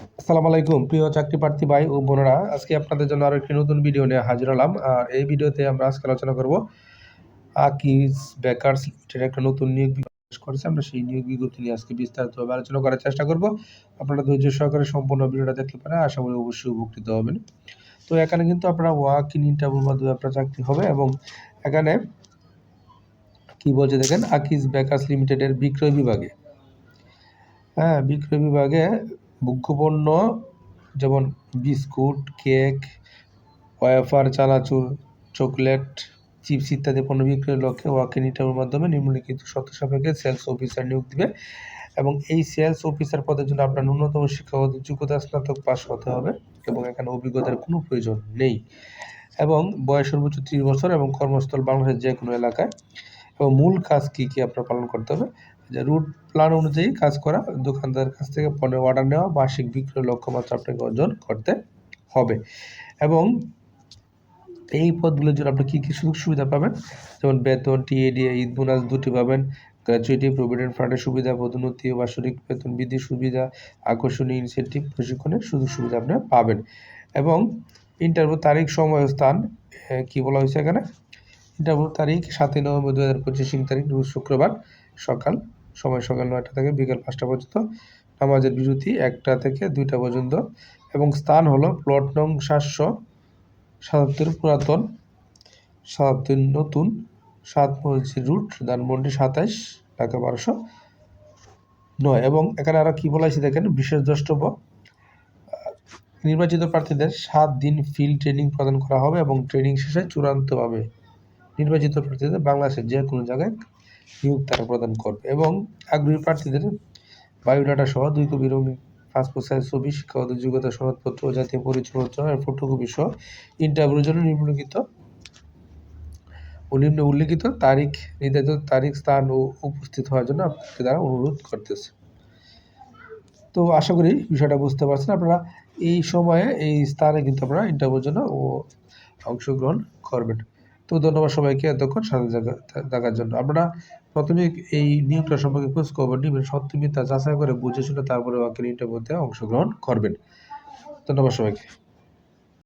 আসসালামু আলাইকুম, প্রিয় চাকরি প্রার্থী ভাই ও বোনেরা। আজকে আপনাদের জন্য আরও একটি নতুন ভিডিও নিয়ে হাজির হলাম। আর এই ভিডিওতে আমরা আজকে আলোচনা করব আকিজ বেকার্স লিমিটেড একটা নতুন নিয়োগ বিজ্ঞপ্তি করেছে। আমরা সেই নিয়োগ বিজ্ঞপ্তি নিয়ে আজকে বিস্তারিতভাবে আলোচনা করার চেষ্টা করব। আপনারা ধৈর্য সহকারে সম্পূর্ণ ভিডিওটা দেখতে পারেন। আশা করি অবশ্যই উপকৃত হবেন। তো এখানে কিন্তু আপনারা ওয়াক ইন ইন্টারভিউর মাধ্যমে আপনার চাকরি হবে এবং এখানে কি বলছে দেখেন? আকিজ বেকার্স লিমিটেডের বিক্রয় বিভাগে। হ্যাঁ বিক্রয় বিভাগে ভোগ্যপণ্য যেমন বিস্কুট, কেক ওয়েফার চানাচুর, চকলেট, চিপস ইত্যাদি পণ্য বিক্রয়ের লক্ষ্যে ওয়াকিং ইন্টারভিউর মাধ্যমে নিম্নলিখিত শর্ত সাপেক্ষে সেলস অফিসার নিয়োগ দিবে এবং এই সেলস অফিসার পদের জন্য আপনার ন্যূনতম শিক্ষাগত যোগ্যতা স্নাতক পাস হতে হবে এবং এখানে অভিজ্ঞতার কোনো প্রয়োজন নেই এবং বয়স সর্বোচ্চ ত্রিশ বছর এবং কর্মস্থল বাংলাদেশের যে কোনো এলাকায় এবং মূল কাজ কী কী আপনার পালন করতে হবে? যে রুট প্ল্যান অনুযায়ী কাজ করা দোকানদারের কাছ থেকে পণ্যের অর্ডার নেওয়া মাসিক বিক্রয় লক্ষ্যমাত্রা আপনাকে অর্জন করতে হবে। এবং এই পদগুলোর জন্য আপনি কী কী সুযোগ সুবিধা পাবেন? যেমন বেতন টিএডি ঈদ বোনাস দুটি পাবেন। গ্র্যাচুইটি প্রভিডেন্ট ফান্ডের সুবিধা, পদোন্নতি, বার্ষিক বেতন বৃদ্ধি সুবিধা, আকর্ষণীয় ইনসেন্টিভ প্রশিক্ষণের সুযোগ সুবিধা আপনি পাবেন। এবং ইন্টারভিউ তারিখ, সময় স্থান কি বলা হয়েছে এখানে? ইন্টারভিউ তারিখ সাতই নভেম্বর দু হাজার পঁচিশ তারিখ শুক্রবার সকাল সময় সকাল নয়টা থেকে বিকেল পাঁচটা পর্যন্ত নামাজের বিরতি একটা থেকে দুইটা পর্যন্ত এবং স্থান হলো প্লট নং সাতশো সাতাত্তর পুরাতন সাতাত্তর নতুন সাত মসজিদ রুট ধানমন্ডি সাতাইশ, ঢাকা বারোশো নয়। এবং এখানে আরও কী বলা হয়েছে দেখেন? বিশেষ দ্রষ্টব্য নির্বাচিত প্রার্থীদের সাত দিন ফিল্ড ট্রেনিং প্রদান করা হবে এবং ট্রেনিং শেষে চূড়ান্তভাবে নির্বাচিত প্রার্থীদের বাংলাদেশের যে কোনো জায়গায় নিয়োগ তারা প্রদান করবে এবং আগ্রহী প্রার্থীদের বায়োডাটা সহ দুই কপি রঙিন পাসপোর্ট সাইজ ছবি, শিক্ষাগত যোগ্যতা, সনদপত্র ও জাতীয় পরিচয়পত্র ফটোকপি সহ ইন্টারভিউর জন্য নিম্নলিখিত নিম্ন উল্লিখিত তারিখ, নির্ধারিত তারিখ, স্থান ও উপস্থিত হওয়ার জন্য আপনাকে তারা অনুরোধ করতেছে। তো আশা করি বিষয়টা বুঝতে পারছেন। আপনারা এই সময়ে, এই স্থানে কিন্তু আপনারা ইন্টারভিউর জন্য অংশগ্রহণ করবেন। তো ধন্যবাদ সবাইকে এতক্ষণ সাথে থাকার জন্য। আপনারা প্রথমে এই নিয়মটা সম্পর্কে খোঁজখবর নেবেন, সত্য মিথ্যা যাচাই করে বুঝে শুনে তারপরে ওয়াকিল ইন্টারভিউতে অংশগ্রহণ করবেন। ধন্যবাদ সবাইকে।